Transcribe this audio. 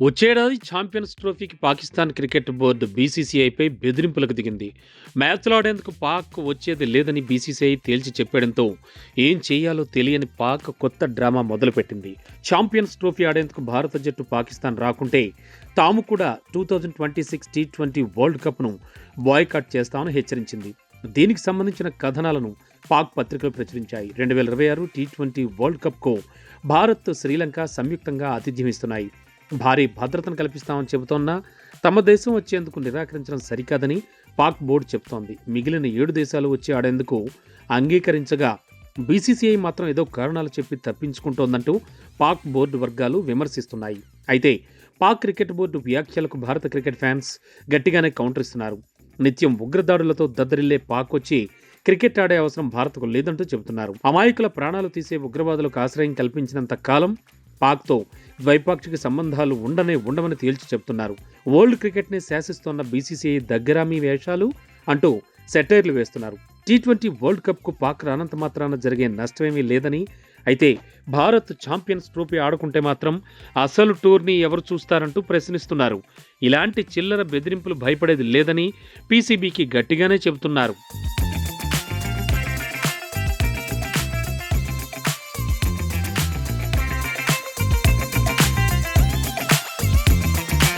వచ్చేడాది champions ట్రోఫీకి Pakistan cricket board బీసీసీఐపై బెదిరింపులకు దిగింది. మ్యాచ్లు ఆడేందుకు పాక్ వచ్చేది లేదని బీసీసీఐ తేల్చి చెప్పడంతో ఏం చేయాలో తెలియని పాక్ కొత్త డ్రామా మొదలుపెట్టింది. ఛాంపియన్స్ ట్రోఫీ ఆడేందుకు భారత జట్టు పాకిస్తాన్ రాకుంటే తాము కూడా two thousand twenty six T twenty world కప్ను boycott చేస్తామని హెచ్చరించింది. దీనికి సంబంధించిన కథనాలను పాక్ పత్రికలు ప్రచురించాయి. రెండు వేల ఇరవై ఆరు టీ ట్వంటీ వరల్డ్ కప్కు భారత్ శ్రీలంక సంయుక్తంగా ఆతిథ్యం ఇస్తున్నాయి భారీ భద్రతను కల్పిస్తామని చెబుతోన్నా తమ దేశం వచ్చేందుకు నిరాకరించడం సరికాదని పాక్ బోర్డు చెబుతోంది. మిగిలిన ఏడు దేశాలు వచ్చి ఆడేందుకు అంగీకరించగా బీసీసీఐ మాత్రం ఏదో కారణాలు చెప్పి తప్పించుకుంటోందంటూ పాక్ బోర్డు వర్గాలు విమర్శిస్తున్నాయి. అయితే పాక్ క్రికెట్ బోర్డు వ్యాఖ్యలకు భారత క్రికెట్ ఫ్యాన్స్ గట్టిగానే కౌంటర్ ఇస్తున్నారు. నిత్యం ఉగ్రదాడులతో దద్దరిల్లే పాక్ వచ్చి క్రికెట్ ఆడే అవసరం భారత్కు లేదంటూ చెబుతున్నారు. అమాయకుల ప్రాణాలు తీసే ఉగ్రవాదులకు ఆశ్రయం కల్పించినంత కాలం పాక్తో ద్వైపాక్షిక సంబంధాలు ఉండనే ఉండవని తేల్చి చెబుతున్నారు వరల్డ్ క్రికెట్ని శాసిస్తోన్న బీసీసీఐ దగ్గరామీ వేషాలు? అంటూ సెటైర్లు వేస్తున్నారు. టీ ట్వంటీ వరల్డ్ కప్కు పాక్ రానంత మాత్రాన జరిగే నష్టమేమీ లేదని అయితే భారత్ ఛాంపియన్స్ ట్రోఫీ ఆడుకుంటే మాత్రం అసలు టూర్ని ఎవరు చూస్తారంటూ ప్రశ్నిస్తున్నారు. ఇలాంటి చిల్లర బెదిరింపులు భయపడేది లేదని పీసీబీకి గట్టిగానే చెబుతున్నారు.